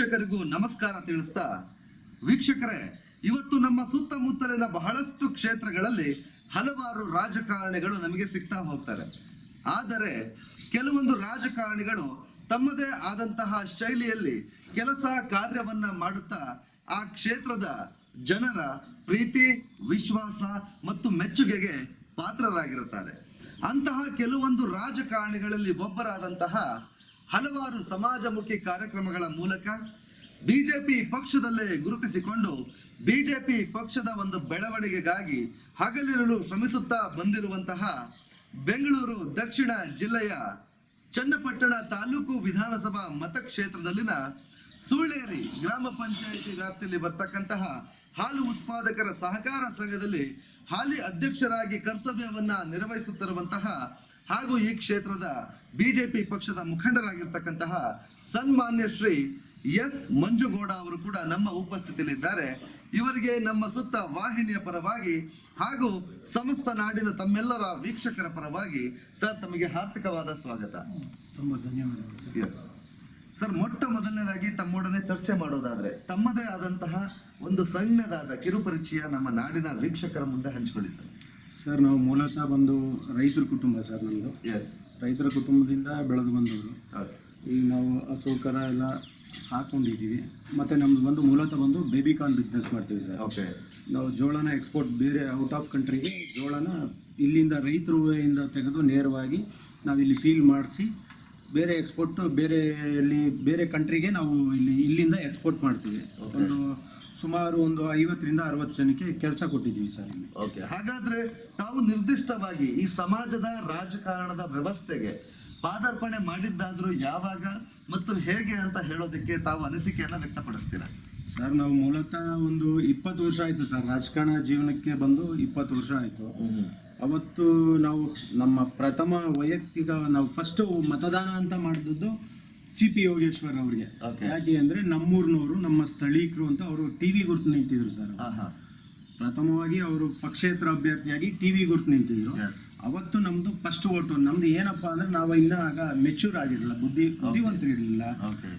ವೀಕ್ಷಕರಿಗೂ ನಮಸ್ಕಾರ ತಿಳಿಸ್ತಾ, ವೀಕ್ಷಕರೇ, ಇವತ್ತು ನಮ್ಮ ಸುತ್ತಮುತ್ತಲಿನ ಬಹಳಷ್ಟು ಕ್ಷೇತ್ರಗಳಲ್ಲಿ ಹಲವಾರು ರಾಜಕಾರಣಿಗಳು ನಮಗೆ ಸಿಗ್ತಾ ಹೋಗ್ತಾರೆ. ಆದರೆ, ಕೆಲವೊಂದು ರಾಜಕಾರಣಿಗಳು ತಮ್ಮದೇ ಆದಂತಹ ಶೈಲಿಯಲ್ಲಿ ಕೆಲಸ ಕಾರ್ಯವನ್ನ ಮಾಡುತ್ತಾ, ಆ ಕ್ಷೇತ್ರದ ಜನರ ಪ್ರೀತಿ, ವಿಶ್ವಾಸ ಮತ್ತು ಮೆಚ್ಚುಗೆಗೆ ಪಾತ್ರರಾಗಿರುತ್ತಾರೆ. ಅಂತಹ ಕೆಲವೊಂದು ರಾಜಕಾರಣಿಗಳಲ್ಲಿ ಒಬ್ಬರಾದಂತಹ ಹಲವಾರು ಸಮಾಜಮುಖಿ ಕಾರ್ಯಕ್ರಮಗಳ ಮೂಲಕ ಬಿಜೆಪಿ ಪಕ್ಷದಲ್ಲೇ ಗುರುತಿಸಿಕೊಂಡು ಬಿಜೆಪಿ ಪಕ್ಷದ ಒಂದು ಬೆಳವಣಿಗೆಗಾಗಿ ಹಗಲಿರುಳು ಶ್ರಮಿಸುತ್ತಾ ಬಂದಿರುವಂತಹ ಬೆಂಗಳೂರು ದಕ್ಷಿಣ ಜಿಲ್ಲೆಯ ಚನ್ನಪಟ್ಟಣ ತಾಲೂಕು ವಿಧಾನಸಭಾ ಮತಕ್ಷೇತ್ರದಲ್ಲಿನ ಸೂಳೇರಿ ಗ್ರಾಮ ಪಂಚಾಯಿತಿ ವ್ಯಾಪ್ತಿಯಲ್ಲಿ ಬರ್ತಕ್ಕಂತಹ ಹಾಲು ಉತ್ಪಾದಕರ ಸಹಕಾರ ಸಂಘದಲ್ಲಿ ಹಾಲಿ ಅಧ್ಯಕ್ಷರಾಗಿ ಕರ್ತವ್ಯವನ್ನ ನಿರ್ವಹಿಸುತ್ತಿರುವಂತಹ ಹಾಗೂ ಈ ಕ್ಷೇತ್ರದ ಬಿಜೆಪಿ ಪಕ್ಷದ ಮುಖಂಡರಾಗಿರ್ತಕ್ಕಂತಹ ಸನ್ಮಾನ್ಯ ಶ್ರೀ ಎಸ್ ಮಂಜುಗೌಡ ಅವರು ಕೂಡ ನಮ್ಮ ಉಪಸ್ಥಿತಿಯಲ್ಲಿದ್ದಾರೆ. ಇವರಿಗೆ ನಮ್ಮ ಸುತ್ತ ವಾಹಿನಿಯ ಪರವಾಗಿ ಹಾಗೂ ಸಮಸ್ತ ನಾಡಿನ ತಮ್ಮೆಲ್ಲರ ವೀಕ್ಷಕರ ಪರವಾಗಿ ಸರ್ ತಮಗೆ ಹಾರ್ದಿಕವಾದ ಸ್ವಾಗತ. ತುಂಬ ಧನ್ಯವಾದಗಳು ಸರ್. ಎಸ್ ಸರ್ ಮೊಟ್ಟ ಮೊದಲನೇದಾಗಿ ತಮ್ಮೊಡನೆ ಚರ್ಚೆ ಮಾಡೋದಾದ್ರೆ ತಮ್ಮದೇ ಆದಂತಹ ಒಂದು ಸಣ್ಣದಾದ ಕಿರುಪರಿಚಯ ನಮ್ಮ ನಾಡಿನ ವೀಕ್ಷಕರ ಮುಂದೆ ಹಂಚಿಕೊಳ್ಳಿ ಸರ್. ಸರ್ ನಾವು ಮೂಲತಃ ಬಂದು ರೈತರ ಕುಟುಂಬ ಸರ್ ನಮ್ಮದು ಎಸ್ ರೈತರ ಕುಟುಂಬದಿಂದ ಬೆಳೆದು ಬಂದವರು. ಈಗ ನಾವು ಹಸು ಕರ ಎಲ್ಲ ಹಾಕೊಂಡಿದ್ದೀವಿ. ಮತ್ತು ನಮ್ದು ಬಂದು ಮೂಲತಃ ಬಂದು ಬೇಬಿ ಕಾರ್ನ್ ಬಿಸ್ನೆಸ್ ಮಾಡ್ತೀವಿ ಸರ್. ಓಕೆ ನಾವು ಜೋಳನ ಎಕ್ಸ್ಪೋರ್ಟ್ ಬೇರೆ ಔಟ್ ಆಫ್ ಕಂಟ್ರಿಗೆ ಜೋಳನ ಇಲ್ಲಿಂದ ರೈತರು ಇಂದ ತೆಗೆದು ನೇರವಾಗಿ ನಾವು ಇಲ್ಲಿ ಫೀಲ್ ಮಾಡಿಸಿ ಬೇರೆ ಎಕ್ಸ್ಪೋರ್ಟ್ ಬೇರೆ ಇಲ್ಲಿ ಬೇರೆ ಕಂಟ್ರಿಗೆ ನಾವು ಇಲ್ಲಿ ಇಲ್ಲಿಂದ ಎಕ್ಸ್ಪೋರ್ಟ್ ಮಾಡ್ತೀವಿ. ಒಂದು ಸುಮಾರು ಒಂದು ಐವತ್ತರಿಂದ ಅರವತ್ತು ಜನಕ್ಕೆ ಕೆಲಸ ಕೊಟ್ಟಿದ್ದೀವಿ ಸರ್ ಇಲ್ಲಿ. ಓಕೆ ಹಾಗಾದ್ರೆ ತಾವು ನಿರ್ದಿಷ್ಟವಾಗಿ ಈ ಸಮಾಜದ ರಾಜಕಾರಣದ ವ್ಯವಸ್ಥೆಗೆ ಪಾದಾರ್ಪಣೆ ಮಾಡಿದ್ದಾದ್ರೂ ಯಾವಾಗ ಮತ್ತು ಹೇಗೆ ಅಂತ ಹೇಳೋದಕ್ಕೆ ತಾವು ಅನಿಸಿಕೆಯನ್ನ ವ್ಯಕ್ತಪಡಿಸ್ತೀರಾ? ಸರ್ ನಾವು ಮೂಲತಃ ಒಂದು ಇಪ್ಪತ್ತು ವರ್ಷ ಆಯಿತು ಸರ್ ರಾಜಕಾರಣ ಜೀವನಕ್ಕೆ ಬಂದು ಇಪ್ಪತ್ತು ವರ್ಷ ಆಯಿತು. ಅವತ್ತು ನಾವು ನಮ್ಮ ಪ್ರಥಮ ವೈಯಕ್ತಿಕ ನಾವು ಫಸ್ಟು ಮತದಾನ ಅಂತ ಮಾಡಿದ್ದು ಸಿ ಪಿ ಯೋಗೇಶ್ವರ್ ಅವರಿಗೆ. ಯಾಕೆ ಅಂದ್ರೆ ನಮ್ಮೂರಿನವರು ನಮ್ಮ ಸ್ಥಳೀಕರು ಅಂತ ಅವರು ಟಿ ವಿ ಗುರುತು ನಿಂತಿದ್ರು ಸರ್. ಪ್ರಥಮವಾಗಿ ಅವರು ಪಕ್ಷೇತರ ಅಭ್ಯರ್ಥಿಯಾಗಿ ಟಿ ವಿ ಗುರುತು ನಿಂತಿದ್ರು. ಅವತ್ತು ನಮ್ದು ಫಸ್ಟ್ ಓಟು ನಮ್ದು ಏನಪ್ಪಾ ಅಂದ್ರೆ ನಾವು ಇನ್ನ ಆಗ ಮೆಚೂರ್ ಆಗಿರಲಿಲ್ಲ. ಬುದ್ಧಿ ಬುದ್ಧಿವಂತರಿರಲಿಲ್ಲ.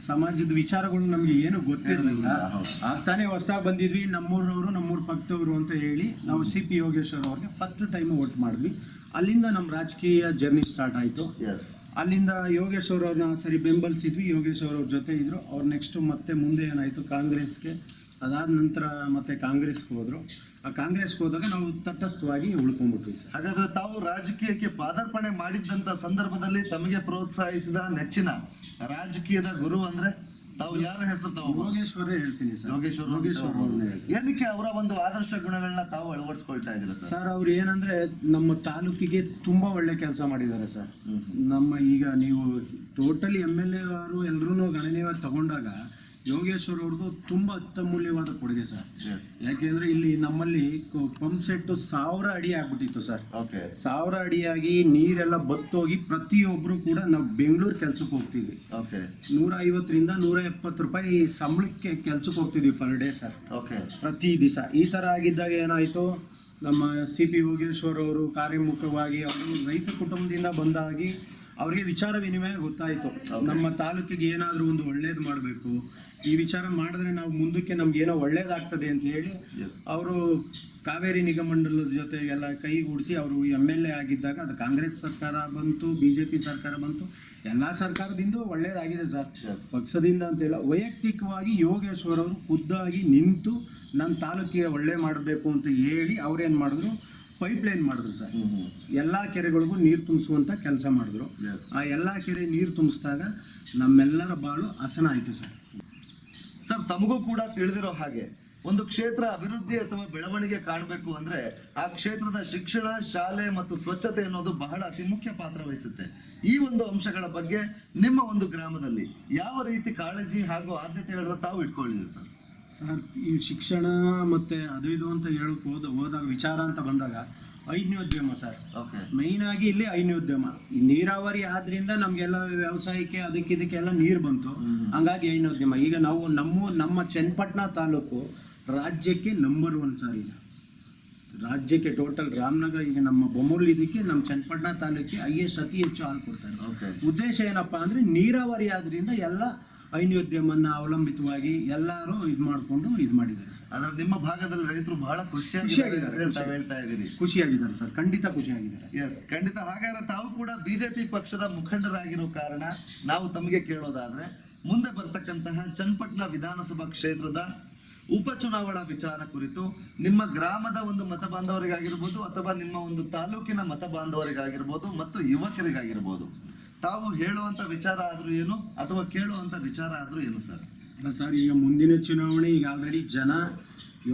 ಸಮಾಜದ ವಿಚಾರಗಳು ನಮ್ಗೆ ಏನು ಗೊತ್ತಿರಲಿಲ್ಲ. ಆ ಆಗ್ತಾನೆ ಹೊಸ್ದಾಗಿ ಬಂದಿದ್ವಿ. ನಮ್ಮೂರವರು ನಮ್ಮೂರು ಪಕ್ಕದವರು ಅಂತ ಹೇಳಿ ನಾವು ಸಿ ಪಿ ಯೋಗೇಶ್ವರ್ ಅವ್ರಿಗೆ ಫಸ್ಟ್ ಟೈಮ್ ವೋಟ್ ಮಾಡಿದ್ವಿ. ಅಲ್ಲಿಂದ ನಮ್ಮ ರಾಜಕೀಯ ಜರ್ನಿ ಸ್ಟಾರ್ಟ್ ಆಯಿತು. ಅಲ್ಲಿಂದ ಯೋಗೇಶ್ವರ್ ಅವ್ರನ್ನ ಸರಿ ಬೆಂಬಲಿಸಿದ್ವಿ. ಯೋಗೇಶ್ವರ್ ಅವ್ರ ಜೊತೆ ಇದ್ದರು ಅವ್ರು ನೆಕ್ಸ್ಟ್ ಮತ್ತೆ ಮುಂದೆ ಏನಾಯಿತು? ಕಾಂಗ್ರೆಸ್ಗೆ. ಅದಾದ ನಂತರ ಮತ್ತೆ ಕಾಂಗ್ರೆಸ್ಗೆ ಹೋದರು. ಆ ಕಾಂಗ್ರೆಸ್ಗೆ ಹೋದಾಗ ನಾವು ತಟಸ್ಥವಾಗಿ ಉಳ್ಕೊಂಡ್ಬಿಟ್ವಿ ಹಾಗಾದ್ರೆ ತಾವು ರಾಜಕೀಯಕ್ಕೆ ಪಾದಾರ್ಪಣೆ ಮಾಡಿದ್ದಂಥ ಸಂದರ್ಭದಲ್ಲಿ ತಮಗೆ ಪ್ರೋತ್ಸಾಹಿಸಿದ ನೆಚ್ಚಿನ ರಾಜಕೀಯದ ಗುರು ಅಂದ್ರೆ? ತಾವು ಯಾರ ಹೆಸರು ತಾವು? ಯೋಗೇಶ್ವರೇ ಹೇಳ್ತೀನಿ ಸರ್. ಯೋಗೇಶ್ವರ ಯೋಗೇಶ್ವರ. ಏನಕ್ಕೆ ಅವರ ಒಂದು ಆದರ್ಶ ಗುಣಗಳನ್ನ ತಾವು ಅಳವಡಿಸ್ಕೊಳ್ತಾ ಇದ್ದೀರಾ ಸರ್? ಸರ್ ಅವ್ರು ಏನಂದ್ರೆ ನಮ್ಮ ತಾಲೂಕಿಗೆ ತುಂಬಾ ಒಳ್ಳೆ ಕೆಲಸ ಮಾಡಿದ್ದಾರೆ ಸರ್. ನಮ್ಮ ಈಗ ನೀವು ಟೋಟಲಿ ಎಂ ಎಲ್ ಎ ಅವರು ಎಲ್ಲರೂ ಗಣನೀಯವಾಗಿ ತಗೊಂಡಾಗ ಯೋಗೇಶ್ವರ್ ಅವ್ರದ್ದು ತುಂಬಾ ಅತ್ಯಮೂಲ್ಯವಾದ ಕೊಡುಗೆ ಸರ್. ಯಾಕೆಂದ್ರೆ ಇಲ್ಲಿ ನಮ್ಮಲ್ಲಿ ಪಂಪ್ ಸೆಟ್ ಸಾವಿರ ಅಡಿ ಆಗ್ಬಿಟ್ಟಿತ್ತು ಸರ್. ಓಕೆ ಸಾವಿರ ಅಡಿಯಾಗಿ ನೀರೆಲ್ಲ ಬತ್ತೋಗಿ ಪ್ರತಿಯೊಬ್ಬರು ಕೂಡ ನಾವು ಬೆಂಗಳೂರು ಕೆಲ್ಸಕ್ಕೆ ಹೋಗ್ತಿದ್ವಿ ಓಕೆ ನೂರ ಐವತ್ತರಿಂದ ನೂರ ಎಪ್ಪತ್ತು ರೂಪಾಯಿ ಸಂಬಳಕ್ಕೆ ಕೆಲ್ಸಕ್ಕೆ ಹೋಗ್ತಿದ್ವಿ ಪರ್ ಡೇ ಸರ್. ಓಕೆ ಪ್ರತಿ ದಿವಸ. ಈ ತರ ಆಗಿದ್ದಾಗ ಏನಾಯ್ತು? ನಮ್ಮ ಸಿ ಪಿ ಯೋಗೇಶ್ವರ್ ಅವರು ಕಾರ್ಯಮುಖವಾಗಿ ಅವರು ರೈತ ಕುಟುಂಬದಿಂದ ಬಂದಾಗಿ ಅವರಿಗೆ ವಿಚಾರ ವಿನಿಮಯ ಗೊತ್ತಾಯಿತು. ನಮ್ಮ ತಾಲೂಕಿಗೆ ಏನಾದರೂ ಒಂದು ಒಳ್ಳೇದು ಮಾಡಬೇಕು. ಈ ವಿಚಾರ ಮಾಡಿದ್ರೆ ನಾವು ಮುಂದಕ್ಕೆ ನಮ್ಗೆ ಏನೋ ಒಳ್ಳೇದಾಗ್ತದೆ ಅಂತ ಹೇಳಿ ಅವರು ಕಾವೇರಿ ನಿಗಮಂಡಲದ ಜೊತೆ ಎಲ್ಲ ಕೈಗೂಡಿಸಿ ಅವರು ಎಂ ಎಲ್ ಎ ಆಗಿದ್ದಾಗ ಅದು ಕಾಂಗ್ರೆಸ್ ಸರ್ಕಾರ ಬಂತು ಬಿ ಜೆ ಪಿ ಸರ್ಕಾರ ಬಂತು. ಎಲ್ಲ ಸರ್ಕಾರದಿಂದ ಒಳ್ಳೇದಾಗಿದೆ ಸರ್. ಪಕ್ಷದಿಂದ ಪಕ್ಷದಿಂದ ಅಂತಿಲ್ಲ. ವೈಯಕ್ತಿಕವಾಗಿ ಯೋಗೇಶ್ವರ್ ಅವರು ಖುದ್ದಾಗಿ ನಿಂತು ನನ್ನ ತಾಲೂಕಿಗೆ ಒಳ್ಳೆ ಮಾಡಬೇಕು ಅಂತ ಹೇಳಿ ಅವ್ರೇನು ಮಾಡಿದ್ರು? ಪೈಪ್ ಲೈನ್ ಮಾಡಿದ್ರು ಸರ್. ಎಲ್ಲ ಕೆರೆಗಳಿಗೂ ನೀರು ತುಂಬಿಸುವಂಥ ಕೆಲಸ ಮಾಡಿದ್ರು. ಆ ಎಲ್ಲ ಕೆರೆ ನೀರು ತುಂಬಿಸಿದಾಗ ನಮ್ಮೆಲ್ಲರ ಬಾಳು ಹಸನ ಆಯಿತು ಸರ್. ಸರ್ ತಮಗೂ ಕೂಡ ತಿಳಿದಿರೋ ಹಾಗೆ ಒಂದು ಕ್ಷೇತ್ರ ಅಭಿವೃದ್ಧಿ ಅಥವಾ ಬೆಳವಣಿಗೆ ಕಾಣಬೇಕು ಅಂದ್ರೆ ಆ ಕ್ಷೇತ್ರದ ಶಿಕ್ಷಣ ಶಾಲೆ ಮತ್ತು ಸ್ವಚ್ಛತೆ ಅನ್ನೋದು ಬಹಳ ಅತಿ ಮುಖ್ಯ ಪಾತ್ರ ವಹಿಸುತ್ತೆ. ಈ ಒಂದು ಅಂಶಗಳ ಬಗ್ಗೆ ನಿಮ್ಮ ಒಂದು ಗ್ರಾಮದಲ್ಲಿ ಯಾವ ರೀತಿ ಕಾಳಜಿ ಹಾಗೂ ಆದ್ಯತೆಗಳನ್ನ ತಾವು ಇಟ್ಕೊಳ್ಳಿದೆ ಸರ್? ಸರ್ ಈ ಶಿಕ್ಷಣ ಮತ್ತೆ ಅದು ಇದು ಅಂತ ಹೇಳಕ್ ಹೋದ ಹೋದಾಗ ವಿಚಾರ ಅಂತ ಬಂದಾಗ ಐದನೋದ್ಯಮ ಸರ್. ಓಕೆ ಮೈನ್ ಆಗಿ ಇಲ್ಲಿ ಐನೋದ್ಯಮ ಈ ನೀರಾವರಿ ಆದ್ರಿಂದ ನಮಗೆಲ್ಲ ವ್ಯವಸಾಯಕ್ಕೆ ಅದಕ್ಕೆ ಇದಕ್ಕೆಲ್ಲ ನೀರು ಬಂತು. ಹಂಗಾಗಿ ಐನೋದ್ಯಮ ಈಗ ನಾವು ನಮ್ಮ ನಮ್ಮ ಚನ್ನಪಟ್ಟಣ ತಾಲೂಕು ರಾಜ್ಯಕ್ಕೆ ನಂಬರ್ ಒನ್ ಸರ್ ಈಗ. ರಾಜ್ಯಕ್ಕೆ ಟೋಟಲ್ ರಾಮನಗರ ಈಗ ನಮ್ಮ ಬೊಮ್ಮೂರು ಇದಕ್ಕೆ ನಮ್ಮ ಚನ್ನಪಟ್ಟಣ ತಾಲೂಕಿಗೆ ಹೈಯೆಸ್ಟ್ ಅತಿ ಹೆಚ್ಚು ಹಾಲು ಕೊಡ್ತಾರೆ. ಉದ್ದೇಶ ಏನಪ್ಪ ಅಂದ್ರೆ ನೀರಾವರಿ ಆದ್ರಿಂದ ಎಲ್ಲ ಐನ್ಯೋದ್ಯಮನ್ನ ಅವಲಂಬಿತವಾಗಿ ಎಲ್ಲರೂ ಇದು ಮಾಡಿಕೊಂಡು ಇದು ಮಾಡಿದ್ದಾರೆ. ಅಂದ್ರೆ ನಿಮ್ಮ ಭಾಗದಲ್ಲಿ ರೈತರು ಬಹಳ ಖುಷಿಯಾಗಿದ್ದಾರೆ ಹೇಳ್ತಾ ಇದ್ದೀನಿ. ಖುಷಿಯಾಗಿದ್ದಾರೆ ಸರ್ ಖಂಡಿತ ಖುಷಿಯಾಗಿದ್ದಾರೆ. ಎಸ್ ಖಂಡಿತ. ಹಾಗಾದ್ರೆ ತಾವು ಕೂಡ ಬಿಜೆಪಿ ಪಕ್ಷದ ಮುಖಂಡರಾಗಿರೋ ಕಾರಣ ನಾವು ತಮಗೆ ಕೇಳೋದಾದ್ರೆ ಮುಂದೆ ಬರ್ತಕ್ಕಂತಹ ಚನ್ನಪಟ್ಟಣ ವಿಧಾನಸಭಾ ಕ್ಷೇತ್ರದ ಉಪಚುನಾವಣಾ ವಿಚಾರ ಕುರಿತು ನಿಮ್ಮ ಗ್ರಾಮದ ಒಂದು ಮತ ಬಾಂಧವರಿಗಾಗಿರ್ಬೋದು ಅಥವಾ ನಿಮ್ಮ ಒಂದು ತಾಲೂಕಿನ ಮತ ಬಾಂಧವರಿಗಾಗಿರ್ಬೋದು ಮತ್ತು ಯುವಕರಿಗಾಗಿರ್ಬೋದು. ತಾವು ಹೇಳುವಂತ ವಿಚಾರ ಆದ್ರೂ ಏನು ಅಥವಾ ಕೇಳುವಂತ ವಿಚಾರ ಆದ್ರೂ ಏನು ಸರ್? ಅಲ್ಲ ಸರ್ ಈಗ ಮುಂದಿನ ಚುನಾವಣೆ ಈಗ ಆಲ್ರೆಡಿ ಜನ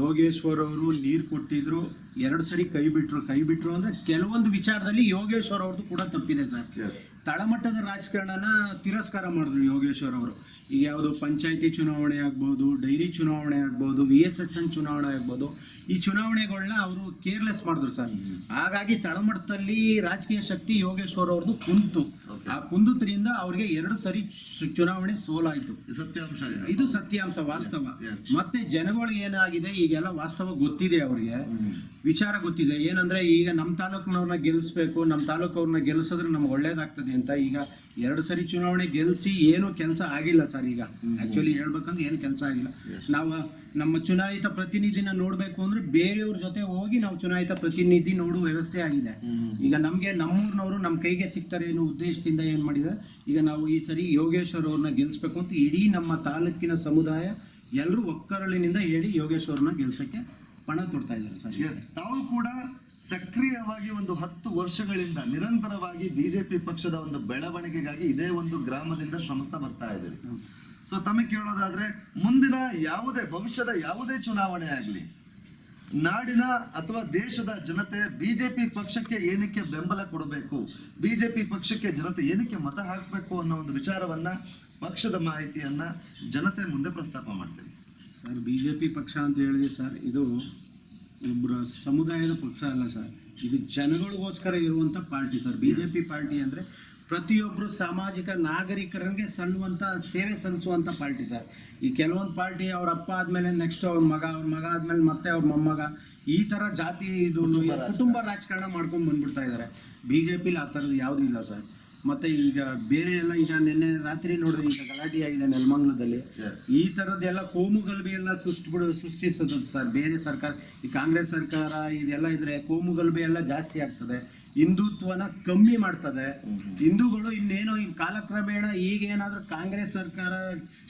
ಯೋಗೇಶ್ವರ್ ಅವರು ನೀರು ಕೊಟ್ಟಿದ್ರು ಎರಡು ಸರಿ ಕೈ ಬಿಟ್ಟರು ಕೈ ಬಿಟ್ಟರು ಅಂದ್ರೆ ಕೆಲವೊಂದು ವಿಚಾರದಲ್ಲಿ ಯೋಗೇಶ್ವರ್ ಅವ್ರದ್ದು ಕೂಡ ತಪ್ಪಿದೆ ಸರ್. ತಳಮಟ್ಟದ ರಾಜಕಾರಣನ ತಿರಸ್ಕಾರ ಮಾಡಿದ್ರು ಯೋಗೇಶ್ವರ್ ಅವರು. ಈಗ ಯಾವುದು ಪಂಚಾಯಿತಿ ಚುನಾವಣೆ ಆಗ್ಬೋದು ಡೈರಿ ಚುನಾವಣೆ ಆಗ್ಬೋದು ವಿ ಎಸ್ ಎಸ್ ಎನ್ ಚುನಾವಣೆ ಆಗ್ಬೋದು. ಈ ಚುನಾವಣೆಗಳನ್ನ ಅವರು ಕೇರ್ಲೆಸ್ ಮಾಡಿದ್ರು ಸರ್. ಹಾಗಾಗಿ ತಳಮಟ್ಟದಲ್ಲಿ ರಾಜಕೀಯ ಶಕ್ತಿ ಯೋಗೇಶ್ವರ್ ಅವ್ರದ್ದು ಕುಂತು. ಆ ಕುಂದುದ್ರಿಂದ ಅವ್ರಿಗೆ ಎರಡು ಸರಿ ಚುನಾವಣೆ ಸೋಲಾಯಿತು. ಸತ್ಯಾಂಶ ಇದು ಸತ್ಯಾಂಶ ವಾಸ್ತವ. ಮತ್ತೆ ಜನಗಳಿಗೆ ಏನಾಗಿದೆ ಈಗೆಲ್ಲ ವಾಸ್ತವ ಗೊತ್ತಿದೆ ಅವ್ರಿಗೆ. ವಿಚಾರ ಗೊತ್ತಿದೆ. ಏನಂದ್ರೆ ಈಗ ನಮ್ಮ ತಾಲೂಕಿನವ್ರನ್ನ ಗೆಲ್ಲಿಸ್ಬೇಕು ನಮ್ಮ ತಾಲೂಕವ್ರನ್ನ ಗೆಲ್ಲಿಸಿದ್ರೆ ನಮ್ಗೆ ಒಳ್ಳೇದಾಗ್ತದೆ ಅಂತ ಈಗ ಎರಡು ಸರಿ ಚುನಾವಣೆ ಗೆಲ್ಲಿಸಿ ಏನು ಕೆಲಸ ಆಗಿಲ್ಲ ಸರ್ ಈಗ. ಆಕ್ಚುಲಿ ಹೇಳ್ಬೇಕಂದ್ರೆ ಏನು ಕೆಲಸ ಆಗಿಲ್ಲ. ನಾವು ನಮ್ಮ ಚುನಾಯಿತ ಪ್ರತಿನಿಧಿನ ನೋಡ್ಬೇಕು ಅಂದ್ರೆ ಬೇರೆಯವ್ರ ಜೊತೆ ಹೋಗಿ ನಾವು ಚುನಾಯಿತ ಪ್ರತಿನಿಧಿ ನೋಡುವ ವ್ಯವಸ್ಥೆ ಆಗಿದೆ. ಈಗ ನಮಗೆ ನಮ್ಮೂರಿನವರು ನಮ್ಮ ಕೈಗೆ ಸಿಗ್ತಾರೆ ಅನ್ನೋ ಉದ್ದೇಶದಿಂದ ಏನು ಮಾಡಿದ್ದಾರೆ ಈಗ ನಾವು ಈ ಸರಿ ಯೋಗೇಶ್ವರ್ ಅವ್ರನ್ನ ಗೆಲ್ಸ್ಬೇಕು ಅಂತ ಇಡೀ ನಮ್ಮ ತಾಲೂಕಿನ ಸಮುದಾಯ ಎಲ್ಲರೂ ಒಕ್ಕರಳಿನಿಂದ ಹೇಳಿ ಯೋಗೇಶ್ವರ್ನ ಗೆಲ್ಸಕ್ಕೆ ಪಣ ತೊಡ್ತಾ ಇದ್ದಾರೆ ಸರ್. ತಾವು ಕೂಡ ಸಕ್ರಿಯವಾಗಿ ಒಂದು ಹತ್ತು ವರ್ಷಗಳಿಂದ ನಿರಂತರವಾಗಿ ಬಿಜೆಪಿ ಪಕ್ಷದ ಒಂದು ಬೆಳವಣಿಗೆಗಾಗಿ ಇದೇ ಒಂದು ಗ್ರಾಮದಿಂದ ಶ್ರಮಿಸ್ತಾ ಬರ್ತಾ ಇದ್ದೀರಿ. ಸೊ ತಮಗೆ ಕೇಳೋದಾದ್ರೆ ಮುಂದಿನ ಯಾವುದೇ ಭವಿಷ್ಯದ ಯಾವುದೇ ಚುನಾವಣೆ ಆಗಲಿ ನಾಡಿನ ಅಥವಾ ದೇಶದ ಜನತೆ ಬಿಜೆಪಿ ಪಕ್ಷಕ್ಕೆ ಏನಕ್ಕೆ ಬೆಂಬಲ ಕೊಡಬೇಕು? ಬಿಜೆಪಿ ಪಕ್ಷಕ್ಕೆ ಜನತೆ ಏನಕ್ಕೆ ಮತ ಹಾಕಬೇಕು ಅನ್ನೋ ಒಂದು ವಿಚಾರವನ್ನ, ಪಕ್ಷದ ಮಾಹಿತಿಯನ್ನ ಜನತೆ ಮುಂದೆ ಪ್ರಸ್ತಾಪ ಮಾಡ್ತೇನೆ ಸರ್, ಬಿಜೆಪಿ ಪಕ್ಷ ಅಂತ ಹೇಳಿದೆ ಸರ್, ಇದು ಒಬ್ಬರ ಸಮುದಾಯದ ಪಕ್ಷ ಅಲ್ಲ ಸರ್. ಇದು ಜನಗಳಿಗೋಸ್ಕರ ಇರುವಂಥ party sir. B J P party ಅಂದರೆ ಪ್ರತಿಯೊಬ್ಬರು ಸಾಮಾಜಿಕ ನಾಗರಿಕರಿಗೆ ಸಲ್ಲುವಂಥ ಸೇವೆ ಸಲ್ಲಿಸುವಂಥ ಪಾರ್ಟಿ ಸರ್. ಈ ಕೆಲವೊಂದು ಪಾರ್ಟಿ ಅವ್ರ ಅಪ್ಪ ಆದಮೇಲೆ ನೆಕ್ಸ್ಟ್ ಅವ್ರ ಮಗ ಅವ್ರ ಮಗ ಆದಮೇಲೆ ಮತ್ತೆ ಅವ್ರ ಮೊಮ್ಮಗ ಈ ಥರ ಜಾತಿ ಇದು ಕುಟುಂಬ ರಾಜಕಾರಣ. ಮಾಡ್ಕೊಂಡು ಬಂದ್ಬಿಡ್ತಾ ಇದ್ದಾರೆ ಬಿ ಜೆ ಪಿಲಿ ಆ ಥರದ್ದು ಯಾವುದೂ ಇಲ್ಲ ಸರ್. ಮತ್ತೆ ಈಗ ಬೇರೆ ಎಲ್ಲ ಈಗ ನಿನ್ನೆ ರಾತ್ರಿ ನೋಡಿದ್ರೆ ಈಗ ಗಲಾಟೆ ಆಗಿದೆ ನೆಲಮಂಗ್ಲದಲ್ಲಿ. ಈ ಥರದ್ದೆಲ್ಲ ಕೋಮು ಗಲಭೆ ಎಲ್ಲ ಸೃಷ್ಟಿಬಿಡು ಸೃಷ್ಟಿಸ್ತದೆ ಸರ್ ಬೇರೆ ಸರ್ಕಾರ ಈ ಕಾಂಗ್ರೆಸ್ ಸರ್ಕಾರ ಇದೆಲ್ಲ ಇದ್ರೆ ಕೋಮು ಗಲಭೆ ಎಲ್ಲ ಜಾಸ್ತಿ ಆಗ್ತದೆ. ಹಿಂದುತ್ವನ ಕಮ್ಮಿ ಮಾಡ್ತದೆ. ಹಿಂದೂಗಳು ಇನ್ನೇನೋ ಈ ಕಾಲಕ್ರಮೇಣ ಈಗ ಏನಾದರೂ ಕಾಂಗ್ರೆಸ್ ಸರ್ಕಾರ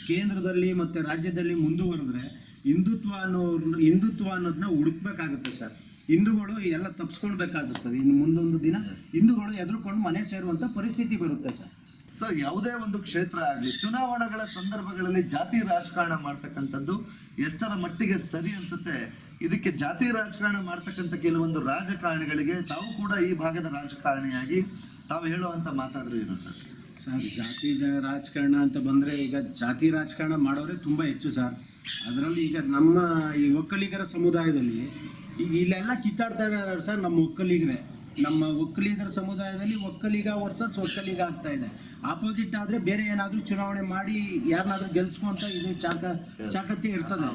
ಕೇಂದ್ರದಲ್ಲಿ ಮತ್ತು ರಾಜ್ಯದಲ್ಲಿ ಮುಂದುವರೆದ್ರೆ ಹಿಂದುತ್ವ ಅನ್ನೋ ಹಿಂದುತ್ವ ಅನ್ನೋದನ್ನ ಹುಡುಕ್ಬೇಕಾಗುತ್ತೆ ಸರ್. ಹಿಂದೂಗಳು ಎಲ್ಲ ತಪ್ಪಿಸ್ಕೊಳ್ಬೇಕಾಗುತ್ತದೆ ಇನ್ನು ಮುಂದೊಂದು ದಿನ ಹಿಂದೂಗಳು ಎದುರುಕೊಂಡು ಮನೆ ಸೇರುವಂಥ ಪರಿಸ್ಥಿತಿ ಬರುತ್ತೆ ಸರ್. ಸರ್ ಯಾವುದೇ ಒಂದು ಕ್ಷೇತ್ರ ಆಗಲಿ ಚುನಾವಣೆಗಳ ಸಂದರ್ಭಗಳಲ್ಲಿ ಜಾತಿ ರಾಜಕಾರಣ ಮಾಡ್ತಕ್ಕಂಥದ್ದು ಎಷ್ಟರ ಮಟ್ಟಿಗೆ ಸರಿ ಅನ್ಸುತ್ತೆ? ಇದಕ್ಕೆ ಜಾತಿ ರಾಜಕಾರಣ ಮಾಡ್ತಕ್ಕಂಥ ಕೆಲವೊಂದು ರಾಜಕಾರಣಿಗಳಿಗೆ ತಾವು ಕೂಡ ಈ ಭಾಗದ ರಾಜಕಾರಣಿಯಾಗಿ ತಾವು ಹೇಳುವಂತ ಮಾತಾದರೂ ಏನು ಸರ್? ಸರ್ ಜಾತಿ ರಾಜಕಾರಣ ಅಂತ ಬಂದರೆ ಈಗ ಜಾತಿ ರಾಜಕಾರಣ ಮಾಡೋರೇ ತುಂಬ ಹೆಚ್ಚು ಸರ್. ಅದರಲ್ಲಿ ಈಗ ನಮ್ಮ ಈ ಒಕ್ಕಲಿಗರ ಸಮುದಾಯದಲ್ಲಿ ಈಗ ಇಲ್ಲೆಲ್ಲ ಕಿತ್ತಾಡ್ತಾ ಇದ್ದಾರೆ ಸರ್ ನಮ್ಮ ಒಕ್ಕಲಿಗರೇ. ನಮ್ಮ ಒಕ್ಕಲಿಗರ ಸಮುದಾಯದಲ್ಲಿ ಒಕ್ಕಲಿಗ ವರ್ಸಸ್ ಒಕ್ಕಲಿಗ ಆಗ್ತಾ ಇದೆ. ಆಪೋಸಿಟ್ ಆದರೆ ಬೇರೆ ಏನಾದರೂ ಚುನಾವಣೆ ಮಾಡಿ ಯಾರನ್ನಾದ್ರೂ ಗೆಲ್ಸ್ಕೊಂತ ಇದು ಚಾಕ ಚಾಕತ್ಯ ಇರ್ತದೆ.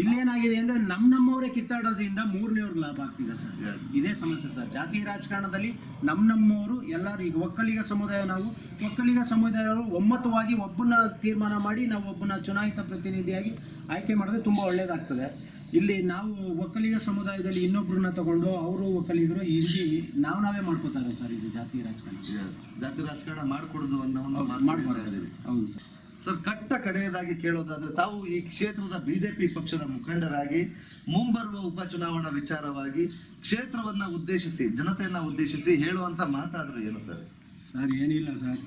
ಇಲ್ಲೇನಾಗಿದೆ ಅಂದ್ರೆ ನಮ್ಮ ನಮ್ಮವರೇ ಕಿತ್ತಾಡೋದ್ರಿಂದ ಮೂರನೇವ್ರಿಗೆ ಲಾಭ ಆಗ್ತಿದೆ ಸರ್. ಇದೇ ಸಮಸ್ಯೆ ಸರ್. ಜಾತಿ ರಾಜಕಾರಣದಲ್ಲಿ ನಮ್ಮ ನಮ್ಮವರು ಎಲ್ಲರೂ ಈಗ ಒಕ್ಕಲಿಗ ಸಮುದಾಯ ನಾವು ಒಕ್ಕಲಿಗ ಸಮುದಾಯವರು ಒಮ್ಮತವಾಗಿ ಒಬ್ಬನ ತೀರ್ಮಾನ ಮಾಡಿ ನಾವು ಒಬ್ಬನ ಚುನಾಯಿತ ಪ್ರತಿನಿಧಿಯಾಗಿ ಆಯ್ಕೆ ಮಾಡಿದ್ರೆ ತುಂಬ ಒಳ್ಳೇದಾಗ್ತದೆ. ಇಲ್ಲಿ ನಾವು ಒಕ್ಕಲಿಗ ಸಮುದಾಯದಲ್ಲಿ ಇನ್ನೊಬ್ಬರನ್ನ ತಗೊಂಡು ಅವರು ಒಕ್ಕಲಿಗರು ಇಲ್ಲಿ ನಾವು ನಾವೇ ಮಾಡ್ಕೋತಾರೆ ಸರ್ ಇದು ಜಾತಿ ರಾಜಕಾರಣ. ಜಾತಿ ರಾಜಕಾರಣ ಮಾಡ್ಕೊಡೋದು ಅನ್ನೋ ಮಾಡ್ಬೋದು ಹೌದು ಸರ್. ಸರ್, ಕಟ್ಟ ಕಡೆಯದಾಗಿ ಕೇಳೋದಾದ್ರೆ ತಾವು ಈ ಕ್ಷೇತ್ರದ ಬಿಜೆಪಿ ಪಕ್ಷದ ಮುಖಂಡರಾಗಿ, ಮುಂಬರುವ ಉಪಚುನಾವಣಾ ವಿಚಾರವಾಗಿ ಕ್ಷೇತ್ರವನ್ನ ಉದ್ದೇಶಿಸಿ, ಜನತೆಯನ್ನ ಉದ್ದೇಶಿಸಿ ಹೇಳುವಂತ ಮಾತಾದ್ರು ಏನು ಸರ್? ಸರ್, ಏನಿಲ್ಲ ಸರ್.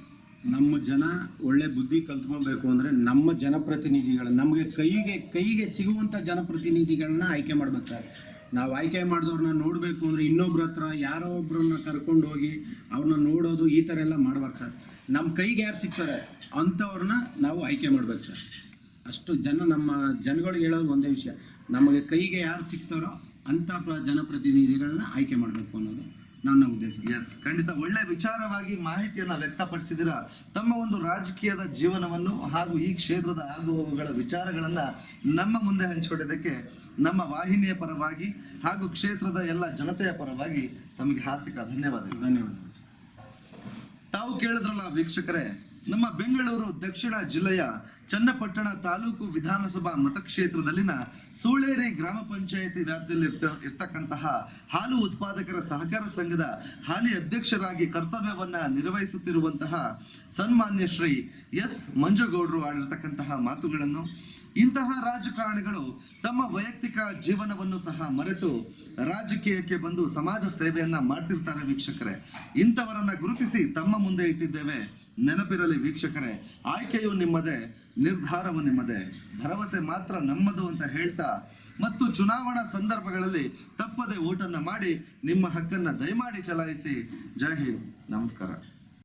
ನಮ್ಮ ಜನ ಒಳ್ಳೆ ಬುದ್ಧಿ ಕಲ್ತ್ಕೊಬೇಕು ಅಂದರೆ ನಮ್ಮ ಜನಪ್ರತಿನಿಧಿಗಳು, ನಮಗೆ ಕೈಗೆ ಕೈಗೆ ಸಿಗುವಂಥ ಜನಪ್ರತಿನಿಧಿಗಳನ್ನ ಆಯ್ಕೆ ಮಾಡ್ಬೇಕು ಸರ್. ನಾವು ಆಯ್ಕೆ ಮಾಡಿದವ್ರನ್ನ ನೋಡಬೇಕು ಅಂದರೆ ಇನ್ನೊಬ್ರ ಹತ್ರ ಯಾರೋ ಒಬ್ಬರನ್ನ ಕರ್ಕೊಂಡು ಹೋಗಿ ಅವ್ರನ್ನ ನೋಡೋದು ಈ ಥರ ಎಲ್ಲ ಮಾಡ್ಬೇಕು ಸರ್. ನಮ್ಮ ಕೈಗೆ ಯಾರು ಸಿಗ್ತಾರೆ? ಅಂಥವ್ರನ್ನ ನಾವು ಆಯ್ಕೆ ಮಾಡ್ಬೇಕು ಸರ್. ಅಷ್ಟು ಜನ ನಮ್ಮ ಜನಗಳಿಗೆ ಹೇಳೋದು ಒಂದೇ ವಿಷಯ. ನಮಗೆ ಕೈಗೆ ಯಾರು ಸಿಗ್ತಾರೋ ಅಂಥ ಪ್ರ- ಜನಪ್ರತಿನಿಧಿಗಳನ್ನ ಆಯ್ಕೆ ಮಾಡಬೇಕು ಅನ್ನೋದು ನನ್ನ ಉದ್ದೇಶ. ಎಸ್ ಖಂಡಿತ. ಒಳ್ಳೆ ವಿಚಾರವಾಗಿ ಮಾಹಿತಿಯನ್ನು ವ್ಯಕ್ತಪಡಿಸಿದಿರ ತಮ್ಮ ಒಂದು ರಾಜಕೀಯದ ಜೀವನವನ್ನು ಹಾಗೂ ಈ ಕ್ಷೇತ್ರದ ಆಗುಹೋಗುಗಳ ವಿಚಾರಗಳನ್ನ ನಮ್ಮ ಮುಂದೆ ಹಂಚಿಕೊಂಡಿದ್ದಕ್ಕೆ ನಮ್ಮ ವಾಹಿನಿಯ ಪರವಾಗಿ ಹಾಗೂ ಕ್ಷೇತ್ರದ ಎಲ್ಲ ಜನತೆಯ ಪರವಾಗಿ ತಮಗೆ ಹಾರ್ದಿಕ ಧನ್ಯವಾದಗಳು. ಧನ್ಯವಾದಗಳು. ತಾವು ಕೇಳಿದ್ರಲ್ಲ ವೀಕ್ಷಕರೇ ನಮ್ಮ ಬೆಂಗಳೂರು ದಕ್ಷಿಣ ಜಿಲ್ಲೆಯ ಚನ್ನಪಟ್ಟಣ ತಾಲೂಕು ವಿಧಾನಸಭಾ ಮತಕ್ಷೇತ್ರದಲ್ಲಿನ ಸೂಳೇರಿ ಗ್ರಾಮ ಪಂಚಾಯಿತಿ ವ್ಯಾಪ್ತಿಯಲ್ಲಿ ಇರ್ತ- ಇರ್ತಕ್ಕಂತಹ ಹಾಲು ಉತ್ಪಾದಕರ ಸಹಕಾರ ಸಂಘದ ಹಾಲಿ ಅಧ್ಯಕ್ಷರಾಗಿ ಕರ್ತವ್ಯವನ್ನ ನಿರ್ವಹಿಸುತ್ತಿರುವಂತಹ ಸನ್ಮಾನ್ಯ ಶ್ರೀ ಎಸ್ ಮಂಜುಗೌಡರು ಆಡಿರ್ತಕ್ಕಂತಹ ಮಾತುಗಳನ್ನು ಇಂತಹ ರಾಜಕಾರಣಿಗಳು ತಮ್ಮ ವೈಯಕ್ತಿಕ ಜೀವನವನ್ನು ಸಹ ಮರೆತು ರಾಜಕೀಯಕ್ಕೆ ಬಂದು ಸಮಾಜ ಸೇವೆಯನ್ನ ಮಾಡ್ತಿರ್ತಾರೆ ವೀಕ್ಷಕರೇ. ಇಂಥವರನ್ನ ಗುರುತಿಸಿ ತಮ್ಮ ಮುಂದೆ ಇಟ್ಟಿದ್ದೇವೆ. ನೆನಪಿರಲಿ ವೀಕ್ಷಕರೇ, ಆಯ್ಕೆಯು ನಿಮ್ಮದೇ, ನಿರ್ಧಾರವು ನಿಮ್ಮದೇ. ಭರವಸೆ ಮಾತ್ರ ನಮ್ಮದು ಅಂತ ಹೇಳ್ತಾ ಮತ್ತು ಚುನಾವಣಾ ಸಂದರ್ಭಗಳಲ್ಲಿ ತಪ್ಪದೆ ಓಟನ್ನು ಮಾಡಿ ನಿಮ್ಮ ಹಕ್ಕನ್ನ ದಯಮಾಡಿ ಚಲಾಯಿಸಿ. ಜೈ ಹಿಂದ್. ನಮಸ್ಕಾರ.